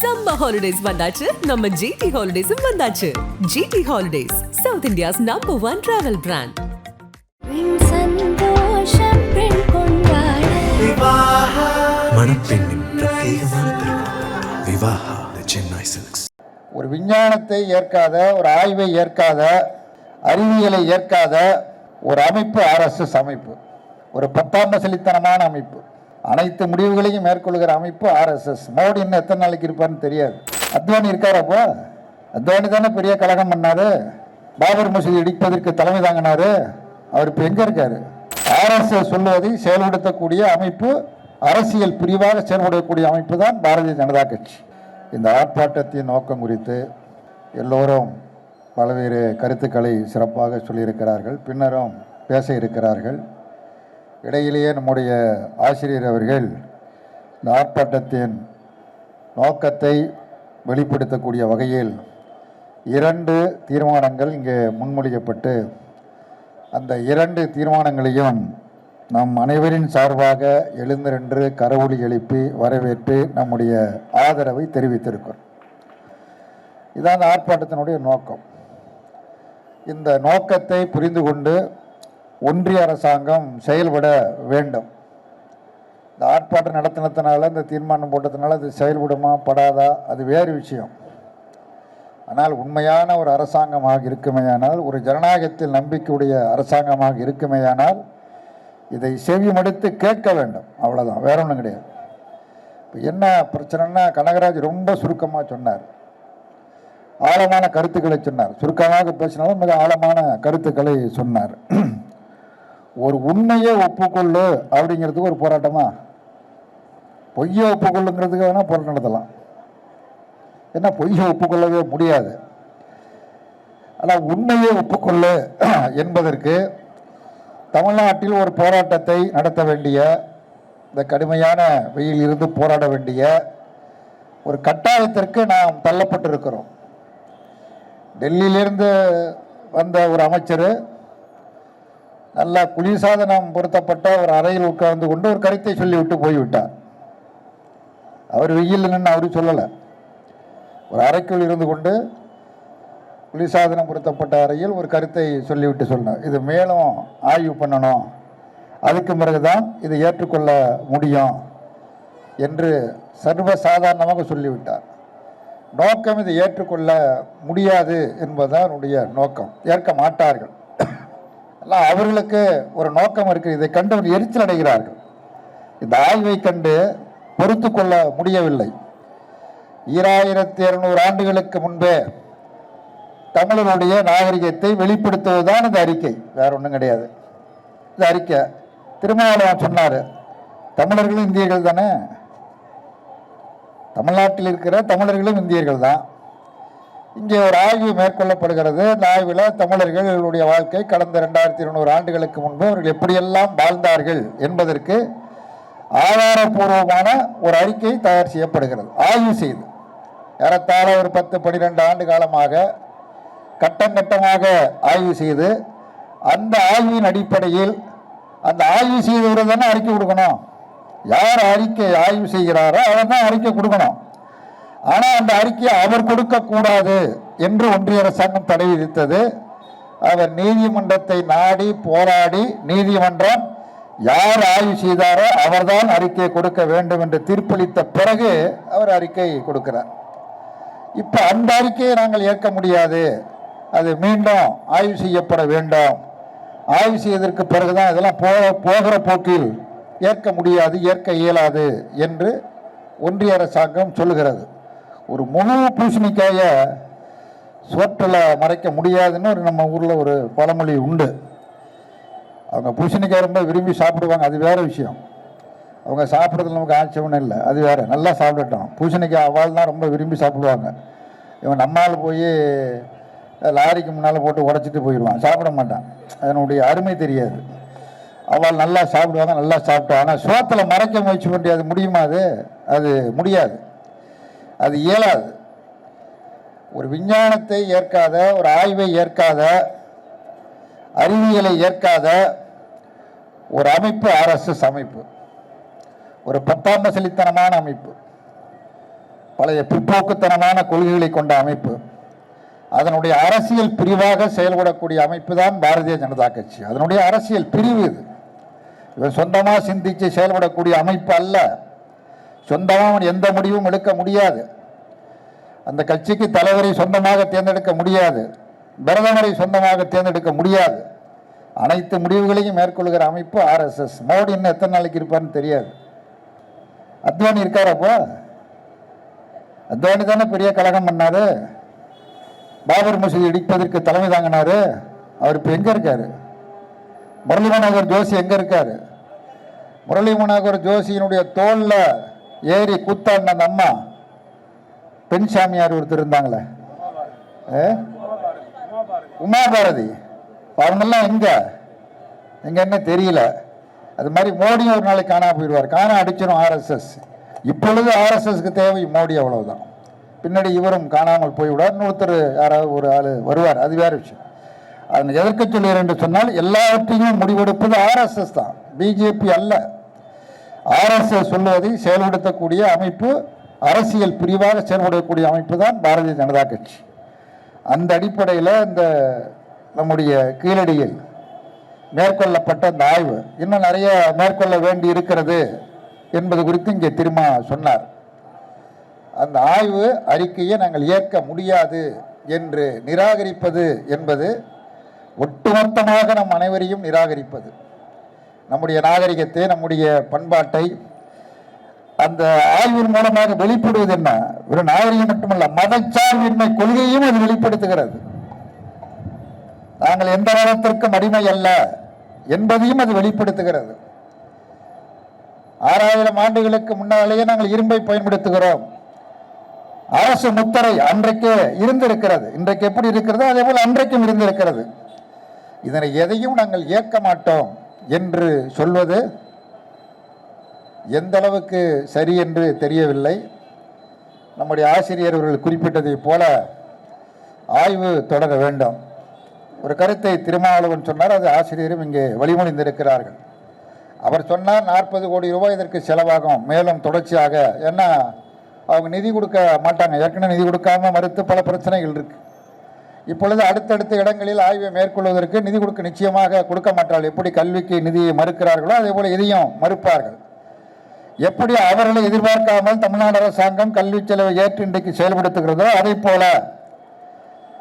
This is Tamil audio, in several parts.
சம்மர் ஹாலிடேஸ் வந்தாச்சு. நம்ம ஜிடி ஹாலிடேஸும் வந்தாச்சு. GT holidays south India's number one travel brand ஒரு விஞ்ஞானத்தை ஏற்காத ஒரு ஆய்வை ஏற்காத அறிவியலை ஏற்காத ஒரு அமைப்பு ஆர்எஸ்எஸ் அமைப்பு. ஒரு பத்தாம் பசலித்தனமான அமைப்பு. அனைத்து முடிவுகளையும் மேற்கொள்கிற அமைப்பு ஆர்எஸ்எஸ். மோடி இன்னும் எத்தனை நாளைக்கு இருப்பார்னு தெரியாது. அத்வானி இருக்காரப்போ அத்வானி தானே பெரிய கழகம் பண்ணாரு. பாபர் மசூதி இடிப்பதற்கு தலைமை தாங்கினாரு. அவர் இப்போ எங்கே இருக்காரு? ஆர்எஸ்எஸ் சொல்வதை செயல்படுத்தக்கூடிய அமைப்பு அரசியல் பிரிவாக செயல்படக்கூடிய அமைப்பு தான் பாரதிய ஜனதா கட்சி. இந்த ஆர்ப்பாட்டத்தின் நோக்கம் குறித்து எல்லோரும் பல்வேறு கருத்துக்களை சிறப்பாக சொல்லியிருக்கிறார்கள். பின்னரும் பேச இருக்கிறார்கள். இடையிலேயே நம்முடைய ஆசிரியர் அவர்கள் இந்த ஆர்ப்பாட்டத்தின் நோக்கத்தை வெளிப்படுத்தக்கூடிய வகையில் இரண்டு தீர்மானங்கள் இங்கே முன்மொழியப்பட்டு அந்த இரண்டு தீர்மானங்களையும் நம் அனைவரின் சார்பாக எழுந்திரன்று கரவொலி எழுப்பி வரவேற்று நம்முடைய ஆதரவை தெரிவித்திருக்கிறோம். இதான் அந்த ஆர்ப்பாட்டத்தினுடைய நோக்கம். இந்த நோக்கத்தை புரிந்து கொண்டு ஒன்றிய அரசாங்கம் செயல்பட வேண்டும். இந்த ஆர்ப்பாட்டம் நடத்தினத்தினால இந்த தீர்மானம் போட்டதுனால அது செயல்படுமா படாதா அது வேறு விஷயம். ஆனால் உண்மையான ஒரு அரசாங்கமாக இருக்குமேயானால் ஒரு ஜனநாயகத்தில் நம்பிக்கையுடைய அரசாங்கமாக இருக்குமேயானால் இதை செவிமடுத்து கேட்க வேண்டும். அவ்வளோதான் வேற ஒன்றும் கிடையாது. இப்போ என்ன பிரச்சனைன்னா கனகராஜ் ரொம்ப சுருக்கமாக சொன்னார். ஆழமான கருத்துக்களை சொன்னார். சுருக்கமாக பேசினாலும் மிக ஆழமான கருத்துக்களை சொன்னார். ஒரு உண்மையை ஒப்புக்கொள்ளு அப்படிங்கிறதுக்கு ஒரு போராட்டமா? பொய்யை ஒப்புக்கொள்ளுங்கிறதுக்கு வேணால் போராட்டம் நடத்தலாம். ஏன்னா பொய்யை ஒப்புக்கொள்ளவே முடியாது. ஆனால் உண்மையை ஒப்புக்கொள்ளு என்பதற்கு தமிழ்நாட்டில் ஒரு போராட்டத்தை நடத்த வேண்டிய இந்த கடுமையான வெயில் இருந்து போராட வேண்டிய ஒரு கட்டாயத்திற்கு நாம் தள்ளப்பட்டிருக்கிறோம். டெல்லியிலிருந்து வந்த ஒரு அமைச்சர் நல்லா குளிர்சாதனம் பொருத்தப்பட்ட ஒரு அறையில் உட்கார்ந்து கொண்டு ஒரு கருத்தை சொல்லிவிட்டு போய்விட்டார். அவர் வெயில் நின்று அவரு சொல்லலை. ஒரு அறைக்குள் இருந்து கொண்டு குளிர்சாதனம் பொருத்தப்பட்ட அறையில் ஒரு கருத்தை சொல்லிவிட்டு சொன்னார். இது மேலும் ஆய்வு பண்ணணும். அதுக்கு பிறகுதான் இதை ஏற்றுக்கொள்ள முடியும் என்று சர்வசாதாரணமாக சொல்லிவிட்டார். நோக்கம் இதை ஏற்றுக்கொள்ள முடியாது என்பதுதான் என்னுடைய நோக்கம். ஏற்க மாட்டார்கள். எல்லாம் அவர்களுக்கு ஒரு நோக்கம் இருக்குது இதை கண்டு அவர் எரிச்சல் அடைகிறார்கள். இந்த ஆய்வை கண்டு பொறுத்து கொள்ள முடியவில்லை. ஈராயிரத்தி இருநூறு ஆண்டுகளுக்கு முன்பே தமிழருடைய நாகரிகத்தை வெளிப்படுத்துவதுதான் இந்த அறிக்கை. வேற ஒன்றும் கிடையாது. இந்த அறிக்கை திருமாவளவன் சொன்னார் தமிழர்களும் இந்தியர்கள் தானே? தமிழ்நாட்டில் இருக்கிற தமிழர்களும் இந்தியர்கள் தான். இங்கே ஒரு ஆய்வு மேற்கொள்ளப்படுகிறது. அந்த ஆய்வில் தமிழர்களுடைய வாழ்க்கை கடந்த ரெண்டாயிரத்தி இருநூறு ஆண்டுகளுக்கு முன்பு அவர்கள் எப்படியெல்லாம் வாழ்ந்தார்கள் என்பதற்கு ஆதாரபூர்வமான ஒரு அறிக்கை தயார் செய்யப்படுகிறது. ஆய்வு செய்து ஏறத்தாழ ஒரு பத்து பன்னிரெண்டு ஆண்டு காலமாக கட்டம் கட்டமாக ஆய்வு செய்து அந்த ஆய்வின் அடிப்படையில் அந்த ஆய்வு செய்தவர் தானே அறிக்கை கொடுக்கணும். யார் அறிக்கை ஆய்வு செய்கிறாரோ அவர் தான் அறிக்கை கொடுக்கணும். ஆனால் அந்த அறிக்கையை அவர் கொடுக்கக்கூடாது என்று ஒன்றிய அரசாங்கம் தடை விதித்தது. அவர் நீதிமன்றத்தை நாடி போராடி நீதிமன்றம் யார் ஆய்வு செய்தாரோ அவர்தான் அறிக்கையை கொடுக்க வேண்டும் என்று தீர்ப்பளித்த பிறகு அவர் அறிக்கை கொடுக்கிறார். இப்போ அந்த அறிக்கையை நாங்கள் ஏற்க முடியாது. அது மீண்டும் ஆய்வு செய்யப்பட வேண்டும். ஆய்வு செய்வதற்கு பிறகுதான் இதெல்லாம் போ போகிற போக்கில் ஏற்க முடியாது ஏற்க இயலாது என்று ஒன்றிய அரசாங்கம் சொல்லுகிறது. ஒரு முழு பூசணிக்காயை சோற்றில் மறைக்க முடியாதுன்னு ஒரு நம்ம ஊரில் ஒரு பழமொழி உண்டு. அவங்க பூசணிக்காய் ரொம்ப விரும்பி சாப்பிடுவாங்க அது வேற விஷயம். அவங்க சாப்பிட்றதுல நமக்கு ஆட்சேபம் இல்லை அது வேறு. நல்லா சாப்பிடட்டும். பூசணிக்காய் அவள் தான் ரொம்ப விரும்பி சாப்பிடுவாங்க. இவன் நம்மால் போய் லாரிக்கு முன்னால் போட்டு உடச்சிட்டு போயிடுவான் சாப்பிட மாட்டான். அதனுடைய அருமை தெரியாது. அவள் நல்லா சாப்பிடுவாங்க நல்லா சாப்பிட்டோம் ஆனால் சோத்தில் மறைக்க முயற்சி பண்ணி அது முடியுமா அது? அது முடியாது. அது இயலாது. ஒரு விஞ்ஞானத்தை ஏற்காத ஒரு ஆய்வை ஏற்காத அறிவியலை ஏற்காத ஒரு அமைப்பு ஆர்எஸ்எஸ் அமைப்பு. ஒரு பத்தாம் பசலித்தனமான அமைப்பு. பழைய பிற்போக்குத்தனமான கொள்கைகளை கொண்ட அமைப்பு. அதனுடைய அரசியல் பிரிவாக செயல்படக்கூடிய அமைப்பு தான் பாரதிய ஜனதா கட்சி. அதனுடைய அரசியல் பிரிவு இது. இவன் சொந்தமாக சிந்திச்சு செயல்படக்கூடிய அமைப்பு அல்ல. சொந்தமாக அவன் எந்த முடிவும் எடுக்க முடியாது. அந்த கட்சிக்கு தலைவரை சொந்தமாக தேர்ந்தெடுக்க முடியாது. பிரதமரை சொந்தமாக தேர்ந்தெடுக்க முடியாது. அனைத்து முடிவுகளையும் மேற்கொள்கிற அமைப்பு ஆர்எஸ்எஸ் மோடி இன்னும் எத்தனை நாளைக்கு இருப்பார்னு தெரியாது. அத்வானி இருக்காரப்போ அத்வானி தானே பெரிய கழகம் பண்ணாரு. பாபர் மசூதி இடிப்பதற்கு தலைமை தாங்கினாரு. அவர் இப்போ எங்கே இருக்காரு? முரளி மனோகர் ஜோஷி எங்கே இருக்காரு? முரளி மனோகர் ஜோஷியினுடைய தோளில் ஏறி கூத்தாடின அந்த அம்மா பெண் சாமியார் ஒருத்தர் இருந்தாங்களே. ஏ? உமா பாரதி அவங்கெல்லாம் எங்க? எங்க என்ன தெரியல. அது மாதிரி மோடியும் ஒரு நாளைக்கு காணாம போயிடுவார். காணா அடிச்சிடும் ஆர்எஸ்எஸ் இப்பொழுது ஆர்எஸ்எஸ்க்கு தேவை மோடி அவ்வளவுதான். பின்னாடி இவரும் காணாமல் போய்விடார் இன்னொருத்தர் யாராவது ஒரு ஆள் வருவார். அது வேற விஷயம். அதன் எதற்கு சொல்லுகிறேன் என்று சொன்னால் எல்லாவற்றையும் முடிவெடுப்பது ஆர்எஸ்எஸ் தான். பிஜேபி அல்ல. ஆர்எஸ்எஸ் சொல்வதை செயல்படுத்தக்கூடிய அமைப்பு அரசியல் பிரிவாக செயல்படக்கூடிய அமைப்பு தான் பாரதிய ஜனதா கட்சி. அந்த அடிப்படையில் இந்த நம்முடைய கீழடியில் மேற்கொள்ளப்பட்ட அந்த ஆய்வு இன்னும் நிறைய மேற்கொள்ள வேண்டி இருக்கிறது என்பது குறித்து இங்கே திரும்ப சொன்னார். அந்த ஆய்வு அறிக்கையை நாங்கள் ஏற்க முடியாது என்று நிராகரிப்பது என்பது ஒட்டுமொத்தமாக நம் அனைவரையும் நிராகரிப்பது. நம்முடைய நாகரிகத்தை நம்முடைய பண்பாட்டை அந்த ஆய்வின் மூலமாக வெளிப்படுவது என்ன? ஒரு நாகரிகம் மட்டுமல்ல மதச்சார்பின்மை கொள்கையும் அது வெளிப்படுத்துகிறது. நாங்கள் எந்த மதத்திற்கும் அடிமை அல்ல என்பதையும் அது வெளிப்படுத்துகிறது. ஆறாயிரம் ஆண்டுகளுக்கு முன்னாலேயே நாங்கள் இரும்பை பயன்படுத்துகிறோம். அரசு முத்திரை அன்றைக்கு இருந்திருக்கிறது. இன்றைக்கு எப்படி இருக்கிறதோ அதே போல் அன்றைக்கும் இருந்திருக்கிறது. இதனை எதையும் நாங்கள் ஏற்க மாட்டோம். என்று சொல்வது எந்த அளவுக்கு சரி என்று தெரியவில்லை. நம்முடைய ஆசிரியர் அவர்கள் குறிப்பிட்டதைப் போல ஆய்வு தொடர வேண்டும். ஒரு கருத்தை திருமாவளவன் சொன்னார் அது ஆசிரியரும் இங்கே வழிமொழிந்திருக்கிறார்கள். அவர் சொன்னால் நாற்பது கோடி ரூபாய் இதற்கு செலவாகும் மேலும் தொடர்ச்சியாக. ஏன்னா அவங்க நிதி கொடுக்க மாட்டாங்க. ஏற்கனவே நிதி கொடுக்காம மறுத்து பல பிரச்சனைகள் இருக்குது இப்பொழுது அடுத்தடுத்த இடங்களில் ஆய்வை மேற்கொள்வதற்கு நிதி கொடுக்க நிச்சயமாக கொடுக்க மாட்டார்கள். எப்படி கல்விக்கு நிதியை மறுக்கிறார்களோ அதே போல இதையும் மறுப்பார்கள். எப்படி அவர்களை எதிர்பார்க்காமல் தமிழ்நாடு அரசாங்கம் கல்வி செலவை ஏற்று இன்றைக்கு செயல்படுத்துகிறதோ அதே போல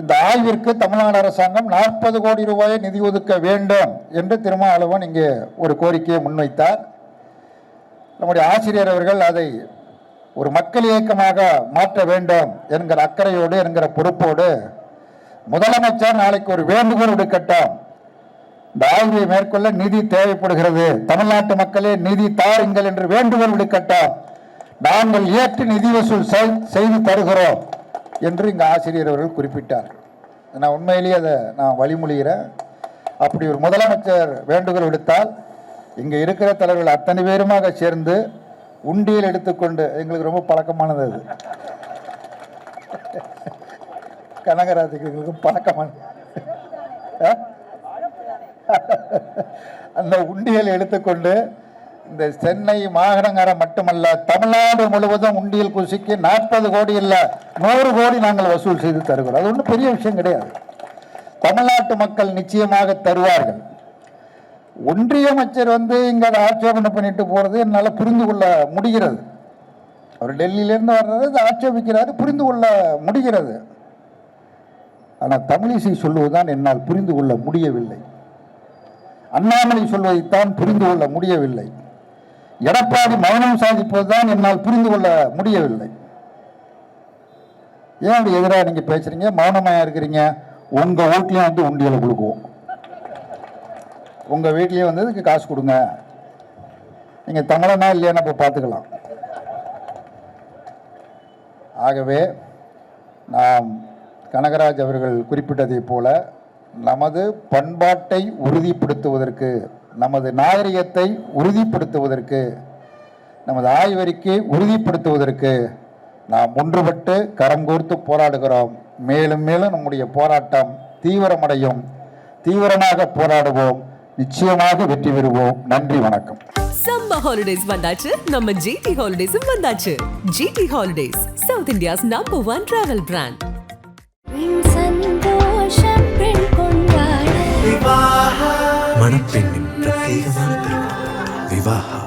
இந்த ஆய்விற்கு தமிழ்நாடு அரசாங்கம் நாற்பது கோடி ரூபாயை நிதி ஒதுக்க வேண்டும் என்று திருமாவளவன் இங்கே ஒரு கோரிக்கையை முன்வைத்தார். நம்முடைய ஆசிரியர் அவர்கள் அதை ஒரு மக்கள் இயக்கமாக மாற்ற வேண்டும் என்கிற அக்கறையோடு என்கிற பொறுப்போடு முதலமைச்சர் நாளைக்கு ஒரு வேண்டுகோள் விடுக்கட்டும். இந்த ஆய்வை மேற்கொள்ள நிதி தேவைப்படுகிறது. தமிழ்நாட்டு மக்களே நிதி தாருங்கள் என்று வேண்டுகோள் விடுக்கட்டும். நாங்கள் ஏற்று நிதி வசூல் செய்து தருகிறோம் என்று இங்கு ஆசிரியர் அவர்கள் குறிப்பிட்டார். நான் உண்மையிலேயே அதை நான் வழிமொழிகிறேன். அப்படி ஒரு முதலமைச்சர் வேண்டுகோள் விடுத்தால் இங்கே இருக்கிற தலைவர்கள் அத்தனை பேருமாக சேர்ந்து உண்டியல் எடுத்துக்கொண்டு எங்களுக்கு ரொம்ப பழக்கமானது அது. கனகராஜர்களுக்கும் பழக்கமான ஆ? அந்த உண்டியல் எடுத்துக்கொண்டு இந்த சென்னை மாநகரம் மட்டுமல்ல தமிழ்நாடு முழுவதும் உண்டியல் குசிக்கு நாற்பது கோடி இல்லை நூறு கோடி நாங்கள் வசூல் செய்து தருகிறோம். அது ஒன்றும் பெரிய விஷயம் கிடையாது. தமிழ்நாட்டு மக்கள் நிச்சயமாக தருவார்கள். ஒன்றிய அமைச்சர் வந்து இங்கே அதை ஆட்சேபனை பண்ணிட்டு போகிறது என்னால் புரிந்து கொள்ள முடிகிறது. அவர் டெல்லியிலேருந்து வர்றது ஆட்சேபிக்கிறாரு புரிந்து கொள்ள முடிகிறது. ஆனால் தமிழிசை சொல்லுவதுதான் என்னால் புரிந்து கொள்ள முடியவில்லை. அண்ணாமலை சொல்வதைத்தான் புரிந்து கொள்ள முடியவில்லை. எடப்பாடி மௌனம் சாதிப்பதுதான் என்னால் புரிந்து கொள்ள முடியவில்லை. ஏன் அப்படி எதிராக நீங்கள் பேசுறீங்க? மௌனமாக இருக்கிறீங்க? உங்கள் வீட்லயும் வந்து உண்டியலை கொடுக்குவோம். உங்கள் வீட்லயே வந்து இதுக்கு காசு கொடுங்க. நீங்கள் தமிழனா இல்லையான்னு இப்போ பார்த்துக்கலாம் ஆகவே நாம் கனகராஜ் அவர்கள் குறிப்பிட்டதைப் போல நமது பண்பாட்டை உறுதிப்படுத்துவதற்கு நமது நாகரிகத்தை உறுதிப்படுத்துவதற்கு நமது ஆய்வறிக்கை உறுதிப்படுத்துவதற்கு நாம் ஒன்றுபட்டு கரம் கோர்த்து போராடுகிறோம். மேலும் மேலும் நம்முடைய போராட்டம் தீவிரமடையும். தீவிரமாக போராடுவோம். நிச்சயமாக வெற்றி பெறுவோம். நன்றி வணக்கம். சம்ம ஹாலிடேஸ் வந்தாச்சு. நம்ம ஜிடி ஹாலிடேஸும் வந்தாச்சு. GT holidays south India's number one travel brand மணப்பெண்ணின் பிரத்யேகமான திருமணம் விவாஹா